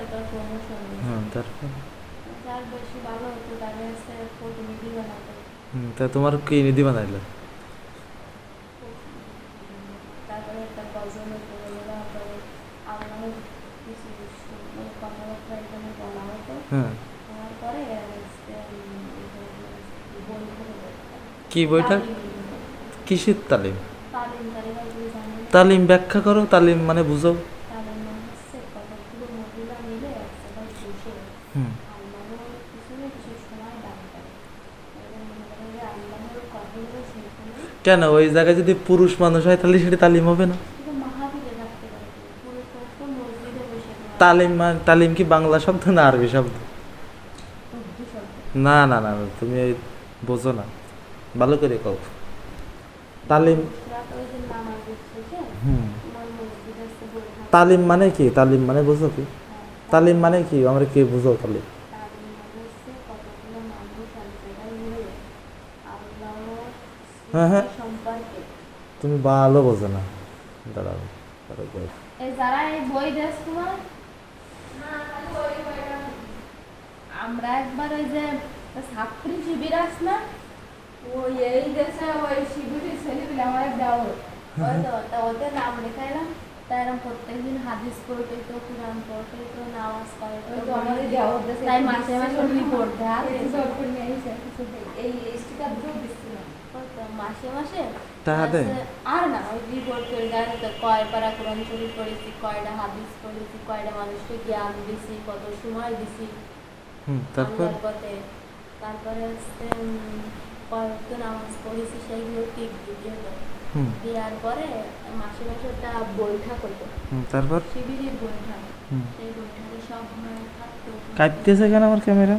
তারপর প্রমোশন হ্যাঁ তারপর? যার বেশি ভালো হতো তাদের কাছে প্রতিনিধি বানাতো। হুম, তা তোমার কি নিধি বানাইলো? তারপরে একটা গজল হতো তারপরে আমার কিছু কিছু মানে কথাবার্তা এখানে বলা হতো। হ্যাঁ। হওয়ার পরে। কি বইটা? কিসের তালিম। তালিম ব্যাখ্যা করো তালিম মানে বুঝো তালিম মানে হচ্ছে কতগুলো মহিলা মিলে এক জায়গায় বসে হুম। আল্লাহর পিছনে কিছু সময় ডাক্তার এবং করেন যে আল্লাহর কথাগুলো সেখানে কেন? ওই জায়গায় যদি পুরুষ মানুষ হয় তাহলে সেটা তালিম হবে না। তালিম তালিম কি বাংলা শব্দ না আরবি শব্দ? না না না তুমি বোঝো না। ভালো করে কও। তালিম তালিম মানে কি? তালিম মানে বোঝো কি? তালিম মানে কি? আমরা কি বুঝো তালিম? হ্যাঁ, হ্যাঁ। তুমি ভালো বোঝো না। দাঁড়াও আমরা একবার ওই যে ছাত্রী শিবির আস না ওই এই দেশে ওই শিবিরের ছেলেগুলো আমার দেওয়া ওই তো ওদের নাম লেখাইলাম। তাই এরকম প্রত্যেকদিন হাদিস পড়তে তো কোরআন পড়তে তো নামাজ তাই মাসে মাসে রিপোর্ট দেয় এই স্টিকার দিয়ে দিচ্ছিলাম মাসে মাসে? টাকা আর না ওই রিপোর্ট করে দেয় তো কয় পারা কোরআন শরীফ পড়েছি কয়টা হাদিস পড়েছি কয়টা মানুষকে জ্ঞান দিছি কত সময় দিছি। হুম তারপর? তারপরে হচ্ছে নামাজ পড়েছি সেইগুলো হুম দেওয়ার পরে মাসে মাসে একটা বৈঠক হতো হুম তারপর? শিবিরের হুম। সেই বৈঠকে সব থাকতো কাঁপতেছে কেন আমার ক্যামেরা?